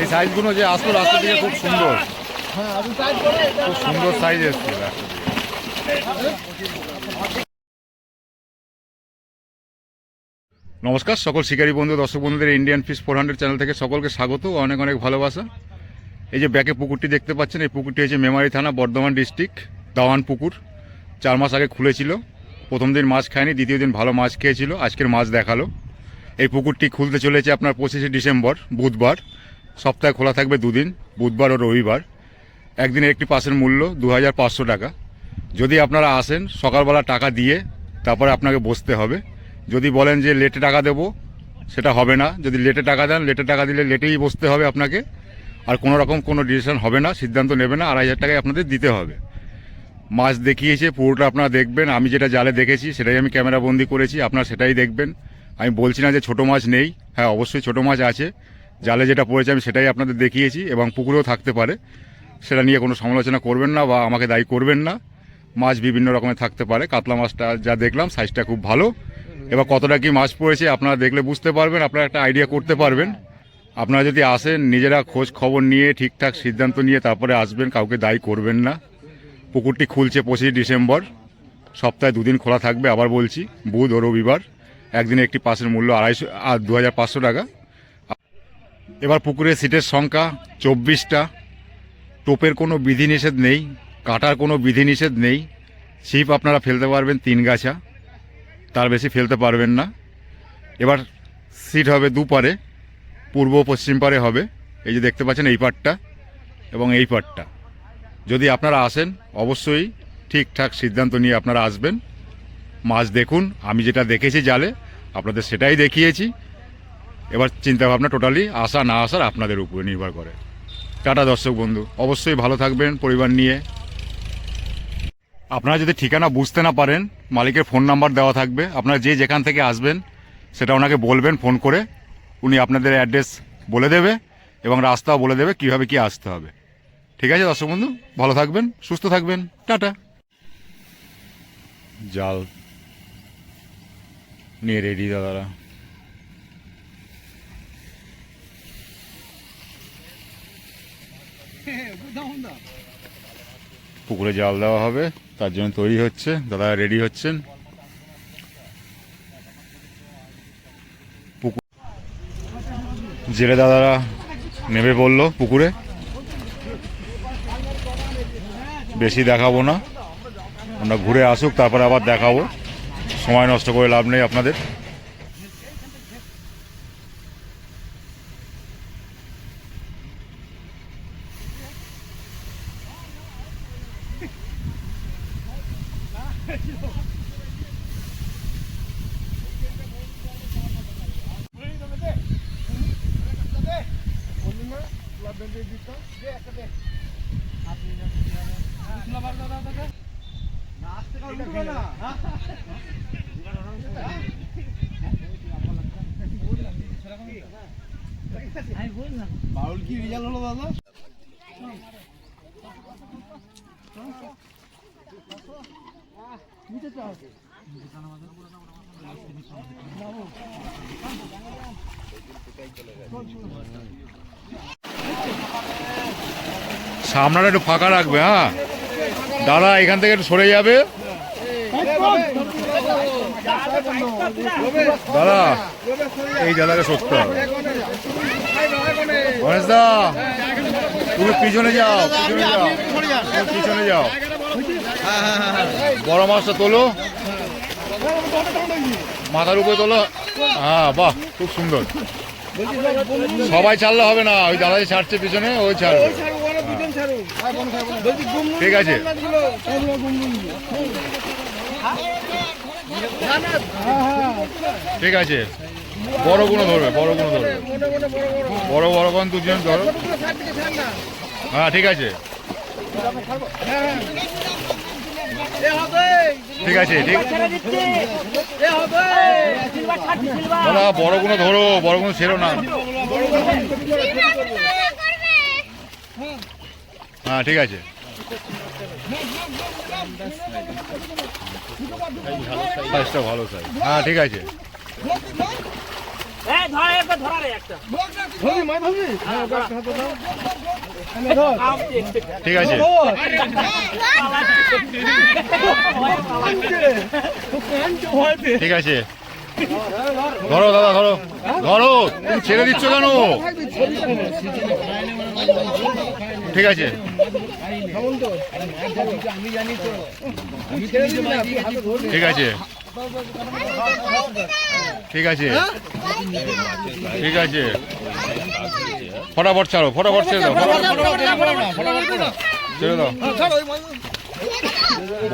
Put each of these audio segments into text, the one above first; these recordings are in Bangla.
এই সাইজগুলো যে আসলো রাস্তা থেকে খুব সুন্দর। হ্যাঁ খুব সুন্দর সাইজ এসছে রাস্তা নমস্কার সকল শিকারী বন্ধু দর্শক বন্ধুদের Indian fish four hundred channel থেকে সকলকে স্বাগত অনেক অনেক ভালোবাসা। এই যে ব্যাকে পুকুরটি দেখতে পাচ্ছেন এই পুকুরটি হচ্ছে মেমারি থানা বর্ধমান ডিস্ট্রিক্ট দাওয়ান পুকুর। চার মাস আগে খুলেছিল প্রথম দিন মাছ খায়নি দ্বিতীয় দিন ভালো মাছ খেয়েছিল আজকের মাছ দেখাল। এই পুকুরটি খুলতে চলেছে আপনার পঁচিশে ডিসেম্বর বুধবার। সপ্তাহে খোলা থাকবে দুদিন, বুধবার ও রবিবার। একদিনের একটি পাসের মূল্য দু হাজার পাঁচশো টাকা। যদি আপনারা আসেন, সকালবেলা টাকা দিয়ে তারপরে আপনাকে বসতে হবে। যদি বলেন যে লেটে টাকা দেবো, সেটা হবে না। যদি লেটে টাকা দেন, লেটে টাকা দিলে লেটেই বসতে হবে আপনাকে। আর কোনো রকম কোনো ডিসিশন হবে না, সিদ্ধান্ত নেবে না, আড়াই হাজার টাকায় আপনাদের দিতে হবে। মাছ দেখিয়েছে, পুরোটা আপনারা দেখবেন। আমি যেটা জালে দেখেছি, সেটাই আমি ক্যামেরা বন্দি করেছি, আপনারা সেটাই দেখবেন। আমি বলছি না যে ছোটো মাছ নেই। হ্যাঁ অবশ্যই ছোটো মাছ আছে। জালে যেটা পড়েছে আমি সেটাই আপনাদের দেখিয়েছি এবং পুকুরেও থাকতে পারে। সেটা নিয়ে কোনো সমালোচনা করবেন না বা আমাকে দায়ী করবেন না। মাছ বিভিন্ন রকমের থাকতে পারে। কাতলা মাছটা যা দেখলাম সাইজটা খুব ভালো। এবার কতটা কি মাছ পড়েছে আপনারা দেখলে বুঝতে পারবেন, আপনারা একটা আইডিয়া করতে পারবেন। আপনারা যদি আসেন, নিজেরা খোঁজ খবর নিয়ে, ঠিকঠাক সিদ্ধান্ত নিয়ে তারপরে আসবেন, কাউকে দায়ী করবেন না। পুকুরটি খুলছে পঁচিশে ডিসেম্বর। সপ্তাহে দুদিন খোলা থাকবে, আবার বলছি, বুধ ও রবিবার। একদিনে একটি পাসের মূল্য আড়াইশো আর দু হাজার পাঁচশো টাকা। এবার পুকুরের সিটের সংখ্যা চব্বিশটা। টোপের কোনো বিধিনিষেধ নেই, কাটার কোনো বিধিনিষেধ নেই। ছিপ আপনারা ফেলতে পারবেন তিন গাছা, তার বেশি ফেলতে পারবেন না। এবার সিট হবে দুপারে, পূর্ব পশ্চিম পারে হবে। এই যে দেখতে পাচ্ছেন এই পাটটা এবং এই পাটটা। যদি আপনারা আসেন, অবশ্যই ঠিকঠাক সিদ্ধান্ত নিয়ে আপনারা আসবেন। মাছ দেখুন, আমি যেটা দেখেছি জালে, আপনাদের সেটাই দেখিয়েছি। এবার চিন্তাভাবনা টোটালি আসা না আসার আপনাদের উপরে নির্ভর করে। টাটা দর্শক বন্ধু, অবশ্যই ভালো থাকবেন পরিবার নিয়ে। আপনারা যদি ঠিকানা বুঝতে না পারেন, মালিকের ফোন নাম্বার দেওয়া থাকবে, আপনারা যে যেখান থেকে আসবেন, সেটা ওনাকে বলবেন, ফোন করে উনি আপনাদের অ্যাড্রেস বলে দেবে এবং রাস্তাও বলে দেবে কীভাবে কি আসতে হবে। ঠিক আছে দর্শক বন্ধু, ভালো থাকবেন, সুস্থ থাকবেন, টাটা। জাল। নিয়ে রেডি দাদারা। পুকুরে জাল দেওয়া হবে, তার জন্য তৈরি হচ্ছে, দাদা রেডি হচ্ছেন। পুকুর জেলে দাদারা নেমে পড়ল পুকুরে। বেশি দেখাবো না। আমরা ঘুরে আসুক, তারপরে আবার দেখাবো। সময় নষ্ট করে লাভ নেই আপনাদের। বাউল কি রেজাল্ট হলো দাদা সামনাটা একটু ফাঁকা রাখবে হ্যাঁ? দাদা, এখান থেকে একটু সরে যাবে। দাদা, এই দাদাকে হবে। গণেশ দা তুমি পিছনে যাও পিছনে যাও। পিছনে যাও। বড় মাছটা তোলো। মাথার উপরে তোলো। হ্যাঁ বাহ, খুব সুন্দর। সবাই ছাড়লে হবে না ওই দাদা যে ছাড়ছে পিছনে ওই ছাড়বে। ঠিক আছে। ঠিক আছে। বড়গুলো ধরবে বড়গুলো ধরবে। বড় বড় কোন দুজন ধরো হ্যাঁ ঠিক আছে। ঠিক আছে, ঠিক দাদা, বড়গুলো ধরো, বড়গুলো ছেড়ো না। হ্যাঁ ঠিক আছে। ভালো, সাইজ। হ্যাঁ ঠিক আছে। ঠিক আছে ধর তো কাঞ্চ হয়তে ঠিক আছে। ধরো। দাদা ধরো। ধরো তুমি ছেড়ে দিচ্ছ কেন? ঠিক আছে। ঠিক আছে। ঠিক আছে। ঠিক আছে। ফটাফট ছাড়ো ফটাফট ছেড়ে দাও। ছেড়ে দাও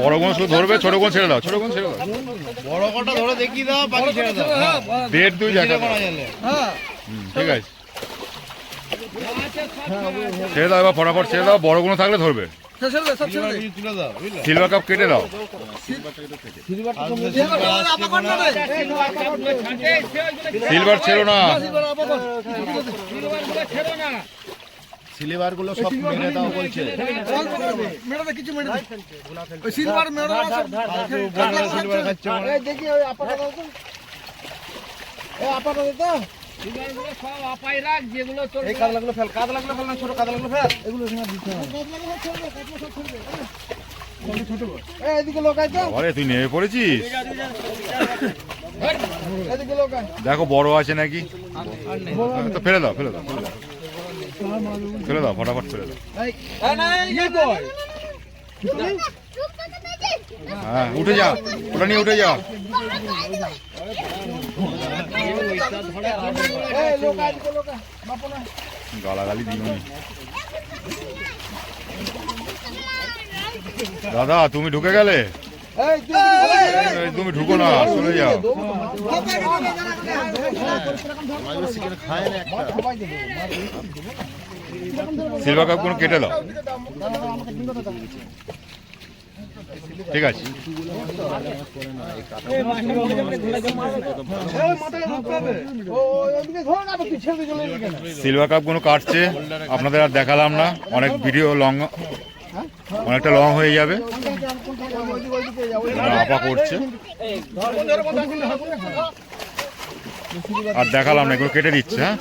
বড় কোন শুধু ধরবে ছোট কোন ছেড়ে দাও ছোট কোন ছেড়ে দাও। বড় কটা ধরে দেখিয়ে দাও বাকি ছেড়ে দাও। হ্যাঁ দেড় দুই জায়গা হ্যাঁ ঠিক আছে। ছেড়ে দাও এবার ফটাফট ছেড়ে দাও। বড় কোনো থাকলে ধরবে। সিলভার কাপ কেটে দাও। সিলভার ছেড়ো না। সিলিভারগুলো সব মেরে দাও বলছে। সিলভার মেরো সিলভার খাচ্ছে। দেখি ওই আপাটা দাও তো। এই আপাটা দাও তো এই কাদলাগুলো ফেল কাদলাগুলো ফেল না ছোট কাদলাগুলো ফেল এগুলো এখানে দিতে হবে এই এদিকে লোকাই তো আরে তুই নেমে পড়েছিস এদিকে লোকাই দেখো বড় আছে নাকি তো ফেলে দাও ফেলে দাও ফেলে দাও ফেলে দাও ফটাফট ফেলে দাও ইয়ে হ্যাঁ উঠে যা ওটা নিয়ে উঠে যা এই লোকাই এদিকে লোকাই বাপু না। গালাগালি দিও দাদা, তুমি ঢুকে গেলে? তুমি ঢুকো না, চলে যাও। সিলভার কাপ কোনো কেটে দাও। ঠিক আছে। সিলভার কাপগুলো কাটছে, আপনাদের আর দেখালাম না। অনেক ভিডিও লং অনেকটা লং হয়ে যাবে। আপা করছে। আর দেখালাম না, এগুলো কেটে দিচ্ছে হ্যাঁ?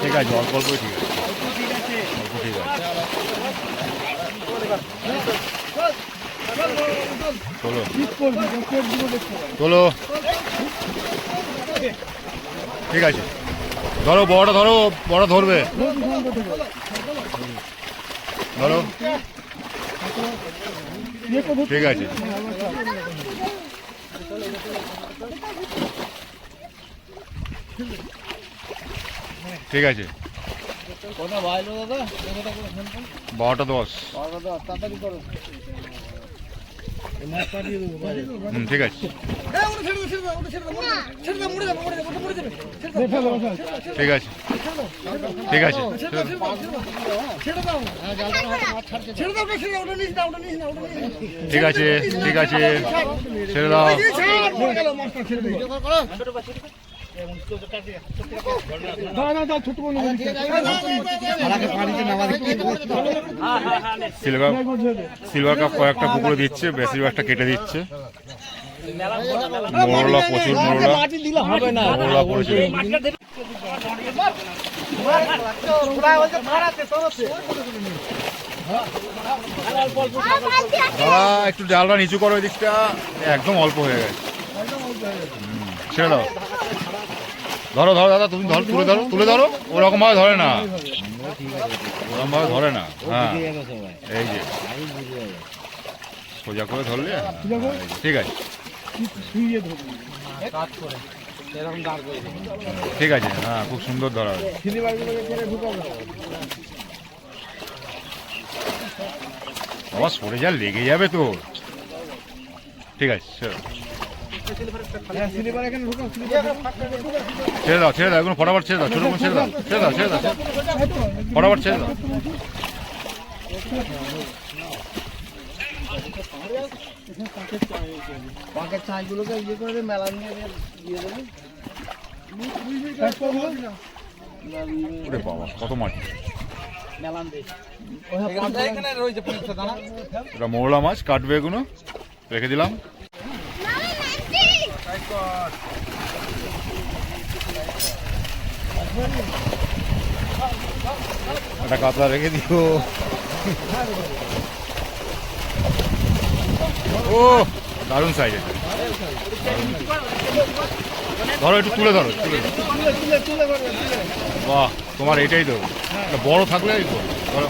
ঠিক আছে, অল্প ঠিক আছে। অল্প ঠিক আছে চলো ঠিক আছে। ধরো, বড়টা ধরো, বড় ধরবে। ধরো। ঠিক আছে। ঠিক আছে। দাদা বারোটা দশ। তাড়াতাড়ি করো ঠিক আছে। ঠিক আছে। ঠিক আছে। ঠিক আছে ঠিক আছে। ছেড়ে দাও। সিলভার কাপ কয়েকটা পুকুরে দিচ্ছে, বেশিরভাগটা কেটে দিচ্ছে। মোরলা প্রচুর মোরলা। মোরলা পড়েছে দাদা, একটু জালটা নিচু করো ওই দিকটা। একদম অল্প হয়ে গেছে। ছেড়ে দাও। ধরো ধরো দাদা তুমি ধরো তুলে ধরো তুলে ধরো। ওরকম ভাবে ধরে না। ওরকম ভাবে ধরে না হ্যাঁ। এই যে। সোজা করে ধরলে হ্যাঁ, ঠিক আছে। ঠিক আছে হ্যাঁ খুব সুন্দর ধরা। বাবা সরে যা লেগে যাবে তো। ঠিক আছে ছেড়ে দাও। ছেড়ে দাও এখন ফটাফট ছেড়ে দাও ছোট বোন ছেড়ে দাও ছেড়ে দাও ছেড়ে দাও ফটাফট ছেড়ে দাও। পাকের চাইগুলোকে ইয়ে করে মেলা নিয়ে দিয়ে দেবে। ওরে বাবা কত এটা মৌলা মাছ কাটবে এগুলো রেখে দিলাম। একটা কাতলা রেখে দিও। ও, দারুণ সাইজ ধরো, একটু তুলে ধরো তুলে বাহ, তোমার এটাই তো। বড় থাকলে ধরো।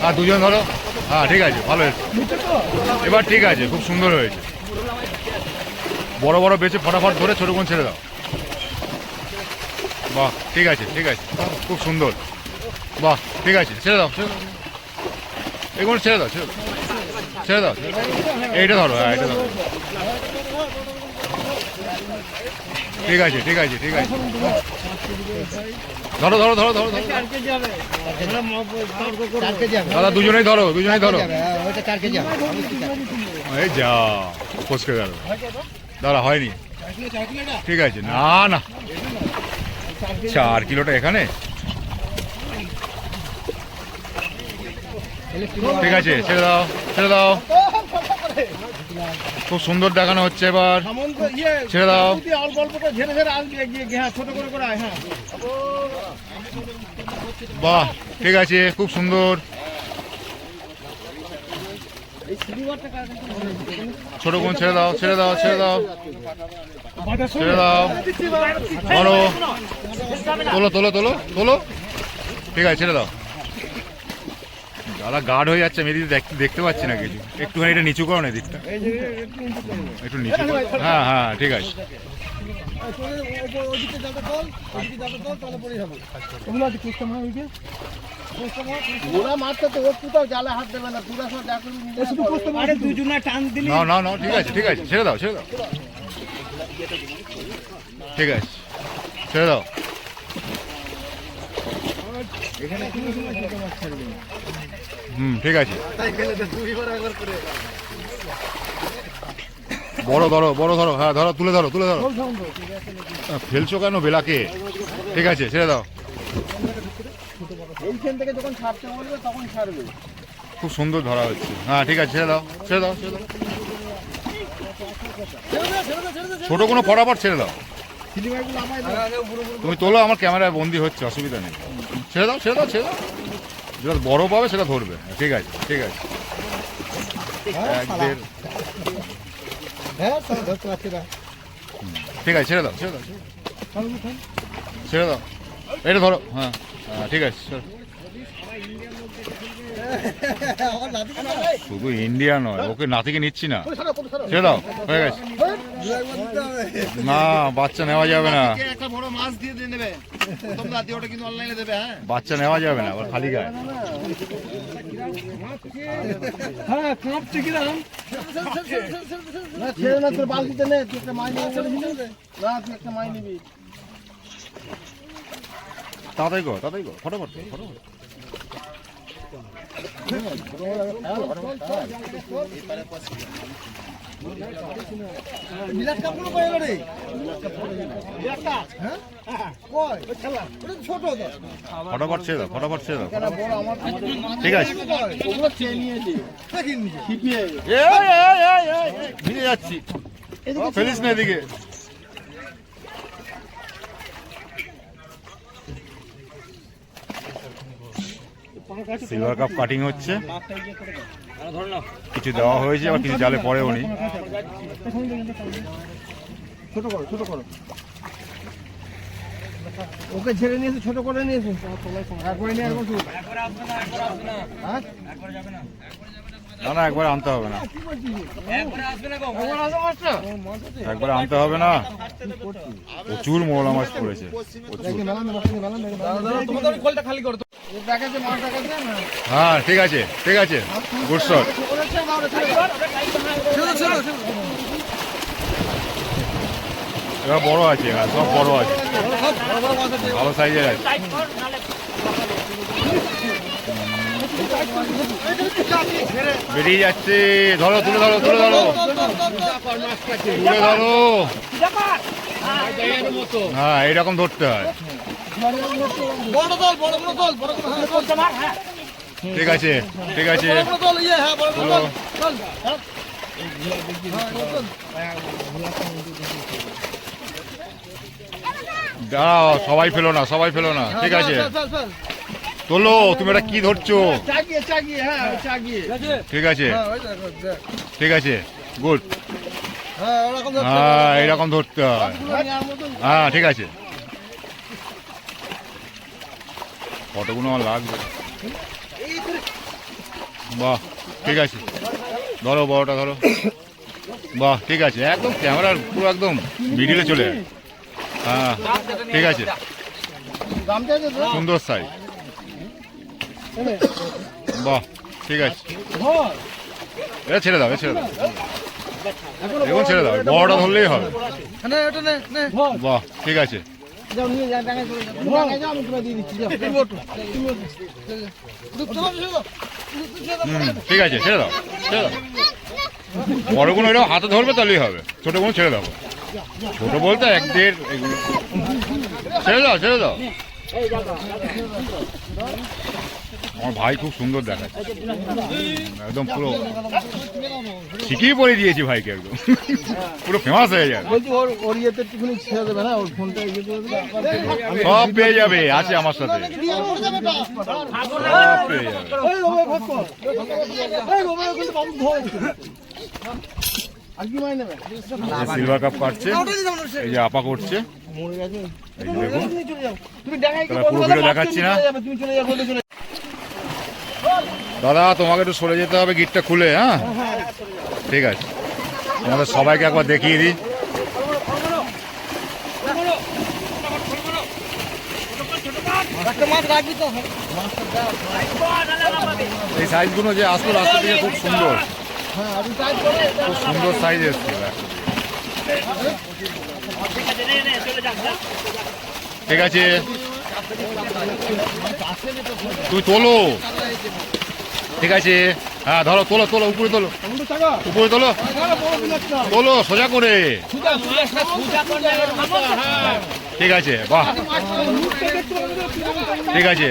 হ্যাঁ দুজন ধরো। হ্যাঁ ঠিক আছে, ভালো এবার ঠিক আছে, খুব সুন্দর হয়েছে। বড় বড় বেছে ফটাফট ধরে ছোট কোন ছেড়ে দাও। বাহ ঠিক আছে ঠিক আছে। খুব সুন্দর। বাহ ঠিক আছে ছেড়ে দাও ছেড়ে দাও। এগুলো ছেড়ে দাও ছেড়ে দাও। ছেড়ে দাও এইটা ধরো হ্যাঁ এটা ধরো। ঠিক আছে ঠিক আছে ঠিক আছে। ধরো ধরো ধরো ধরো দাদা দুজনেই ধরো দুজনেই ধরো। হ্যাঁ, এই যা ফসকে গেল। দাদা হয়নি। ঠিক আছে, না না। চার কিলোটা এখানে? ঠিক আছে, ছেড়ে দাও ছেড়ে দাও। খুব সুন্দর দেখানো হচ্ছে এবার। ছেড়ে দাও। বাহ, ঠিক আছে, খুব সুন্দর। ছোট কোন ছেড়ে দাও ছেড়ে দাও ছেড়ে দাও। ছেড়ে দাও। ধরো। তোলো তোলো তোলো তোলো। ঠিক আছে ছেড়ে দাও। দাদা গার্ড হয়ে যাচ্ছে আমি এদিকে দেখ- দেখতে পাচ্ছি না কিছু। একটুখানি এটা নিচু করো না এদিকটা। একটু নিচু হ্যাঁ হ্যাঁ ঠিক আছে। ওদিকে যাবে তল ওদিকে যাবে তল তাহলে পরে যাব ওগুলো আছে ওইকে ওরা মারতে তো ও কোথাও জালে হাত দেবে না পুরা সব যা করবি শুধু কুস্তা আরে দুজনে টান দিলি না না না ঠিক আছে ঠিক আছে ছেড়ে দাও ছেড়ে দাও। ঠিক আছে ছেড়ে দাও। হুম ঠিক আছে। বড় ধরো বড় ধরো হ্যাঁ ধরো তুলে ধরো তুলে ধরো। ফেলছো কেন বেলাকে? ঠিক আছে ছেড়ে দাও। এইখান থেকে যখন ছাড়তে বলবে তখন ছাড়বে। খুব সুন্দর ধরা হচ্ছে। হ্যাঁ ঠিক আছে ছেড়ে দাও ছেড়ে দাও ছেড়ে দাও। ছোট কোনো ফটাফট ছেড়ে দাও। তুমি তোলো আমার ক্যামেরায় বন্দি হচ্ছে অসুবিধা নেই। ছেড়ে দাও ছেড়ে দাও ছেড়ে দাও। যেটা বড় পাবে সেটা ধরবে। ঠিক আছে ঠিক আছে। হ্যাঁ ঠিক আছে ছেড়ে দাও ছেড়ে দাও। ছেড়ে দাও। এটা ধরো হ্যাঁ। হ্যাঁ ঠিক আছে দাও। শুধু ইন্ডিয়া নয় ওকে নাতিকে নিচ্ছি না। ছেড়ে দাও হয়ে গেছে। না বাচ্চা নেওয়া যাবে না। একটা বড় মাছ দিয়ে দিয়ে নেবে প্রথম রাতে ওটা কিন্তু অনলাইনে দেবে হ্যাঁ। বাচ্চা নেওয়া যাবে না আবার খালি গায়ে। হ্যাঁ কাঁপছে কিরাম না তুই একটা মাই নিবি না তুই একটা মাই নিবি। তাড়াতাড়ি কর তাড়াতাড়ি কর ফটোফট কর ফটোফট ছেড়ে দাও ফটোফট ছেড়ে দাও ঠিক আছে। ভিজে যাচ্ছি। ফেলিস না এদিকে। সিলভার কাপ কাটিং হচ্ছে। কিছু দেওয়া হয়েছে আবার কিছু জালে পড়েও নি। ছোট করো ছোট করো। ওকে ছেড়ে নিয়েছে, ছোট করে নিয়েছে। একবারে নিয়ে বসুন আসবে না না একবার যাবে হবে না একবার আসো মাস্টার একবার আনতে হবে না। প্রচুর মৌলা মাছ পড়েছে না হ্যাঁ ঠিক আছে ঠিক আছে। Good shot. বড় আছে হ্যাঁ সব বড় আছে। ভালো সাইজের আছে। বেরিয়ে যাচ্ছে। ধরো, তুলে ধরো তুলে ধরো। তুলে ধরো। হ্যাঁ এইরকম ধরতে হয়। ঠিক আছে ঠিক আছে। দাও সবাই ফেলো না, সবাই ফেলো না। ঠিক আছে। তোলো তুমি এটা কি ধরছো? হ্যাঁ ঠিক আছে। হ্যাঁ। ঠিক আছে গুড। হ্যাঁ। হ্যাঁ এরকম ধরতে হয়। হ্যাঁ ঠিক আছে। ফটোগুলো আমার লাগবে? বাহ ঠিক আছে। ধরো বড়টা ধরো। বাহ ঠিক আছে। একদম ক্যামেরার পুরো একদম মিডিলে চলে। হ্যাঁ ঠিক আছে। সুন্দর সাইজ বাহ, ঠিক আছে। এটা ছেড়ে দাও ছেড়ে দাও। ছেড়ে দাও ধরলেই হবে। ঠিক আছে। ঠিক আছে, ছেড়ে দাও বড় কোনো এরকম হাতে ধরবে তাহলেই হবে, ছোট কোনো ছেড়ে দাও। ছোট বলতে এক দেড় ছেড়ে দাও ছেড়ে দাও। আমার ভাই খুব সুন্দর দেখাচ্ছে। একদম পুরো ঠিকই পড়ে দিয়েছি ভাইকে একদম। পুরো ফেমাস হয়ে যাবে। ইয়ে সব পেয়ে যাবে আছে আমার সাথে। সব পেয়ে যাবে। সিলভার কাপ কাটছে এই যে আপা করছে। দেখুন। পুরো ভিডিও দেখাচ্ছি না? চলে যাবে, তুমি চলে যাও বলে চলে দাদা, তোমাকে একটু সরে যেতে হবে, গিটটা খুলে হ্যাঁ? ঠিক আছে। তোমাদের সবাইকে একবার দেখিয়ে দিই। এই সাইজগুলো যে আসলো রাস্তা থেকে খুব সুন্দর। খুব সুন্দর সাইজ। ঠিক আছে। তুই তোলো। ঠিক আছে। হ্যাঁ ধরো, তোলো তোলো, উপরে তোলো। উপরে তোলো। তোলো, সোজা করে। ঠিক আছে, বাহ। ঠিক আছে।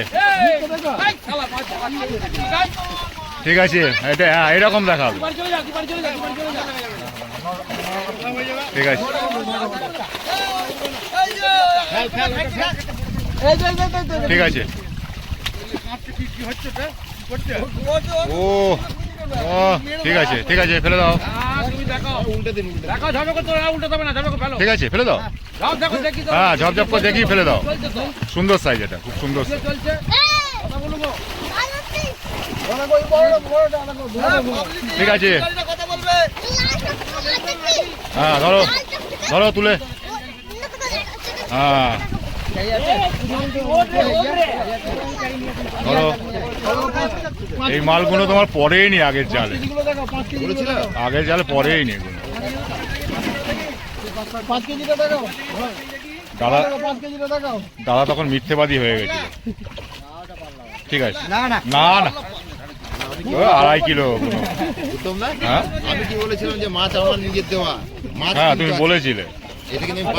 ঠিক আছে, এটা হ্যাঁ এরকম দেখাবে। ঠিক আছে। ঠিক আছে। ও ও ঠিক আছে ঠিক আছে ফেলে দাও। ঠিক আছে ফেলে দাও। হ্যাঁ ঝপঝপ করে দেখি ফেলে দাও। সুন্দর সাইজ এটা খুব সুন্দর ঠিক আছে। হ্যাঁ ধরো ধরো তুলে। হ্যাঁ। ধরো। এই মালগুলো তোমার পরেই নি আগের জালে। আগের জালে পরেই নি এগুলো। দাদা দাদা তখন মিথ্যেবাদী হয়ে গেছিল। ঠিক আছে। না না। আড়াই কিলো হ্যাঁ? আমি কি বলেছিলাম যে মাছ আমার নিজের দেওয়া? হ্যাঁ তুমি বলেছিলে।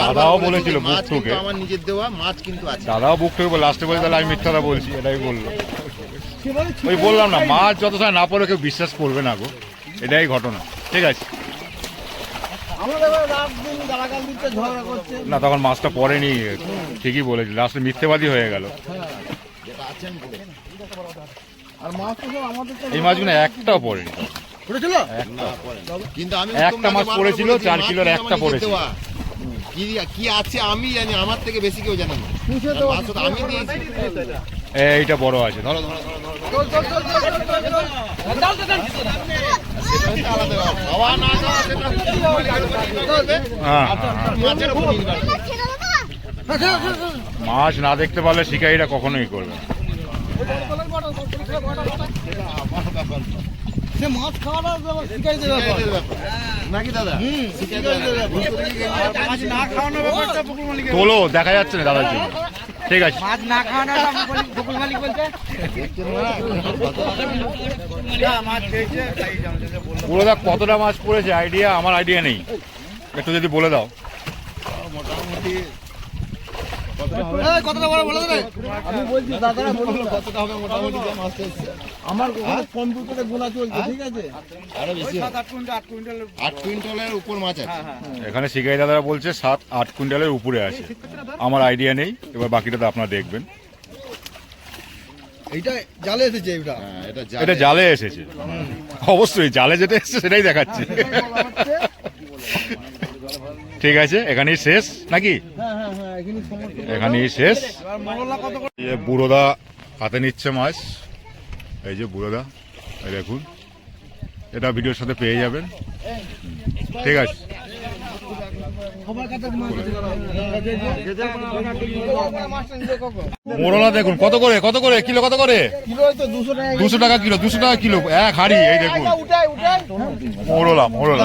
দাদাও বলেছিল মাছ কিন্তু আমার নিজের দেওয়া মাছ কিন্তু আছে। দাদাও বুক থেকে লাস্টে বলে তাহলে আমি মিথ্যাটা বলছি। এটাই বলল। ওই বললাম না মাছ যত সময় না পড়ে কেউ বিশ্বাস করবে না গো। এটাই ঘটনা। ঠিক আছে। না তখন মাছটা পড়েনি ঠিকই বলেছি। লাস্টে মিথ্যেবাদী হয়ে গেল। এই মাছগুলো একটাও পড়েনি। একটা। কিন্তু আমি মাছ পড়েছিল, চার কিলোর একটা পড়েছিল। কি কি আছে আমি জানি আমার থেকে বেশি কেউ জানে না। আমি এইটা বড় আছে ধরো ধরো। মাছ না দেখতে পারলে শিকারীরা কখনোই করবে না। সে মাছ খাওয়াটা শিকারীদের ব্যাপার। নাকি দাদা? শিকারীদের মাছ না খাওয়ানোর ব্যাপারটা পুকুর মালিকের তোলো দেখা যাচ্ছে না দাদার জন্য। ঠিক আছে। মাছ না পুকুর মালিক বলছে। কতটা মাছ পড়েছে আইডিয়া আমার আইডিয়া নেই। একটু যদি বলে দাও। মোটামুটি কতটা বড় বলে দে আমি বলছি দাদারা বলুন কতটা হবে মোটামুটি যে মাছটা এসছে আমার গোনা চলছে ঠিক আছে আরও বেশি হবে। আট কুইন্টালের উপর মাছ আছে এখানে শিকারি দাদারা বলছে সাত আট কুইন্টালের উপরে আছে আমার আইডিয়া নেই এবার বাকিটা তো আপনারা দেখবেন এইটা জালে এসেছে হ্যাঁ, এটা এটা জালে এসেছে অবশ্যই জালে যেটা এসেছে সেটাই দেখাচ্ছি ঠিক আছে এখানেই শেষ নাকি এখানেই শেষ। বুড়োদা হাতে নিচ্ছে মাছ। এই যে বুড়োদা দেখুন। এটা ভিডিওর সাথে পেয়ে যাবেন। ঠিক আছে। মোরলা দেখুন, কত করে কত করে, কিলো কত করে? দুশো টাকা কিলো, দুশো টাকা কিলো, এক হাড়ি, এই দেখুন। মোরলা মোরলা।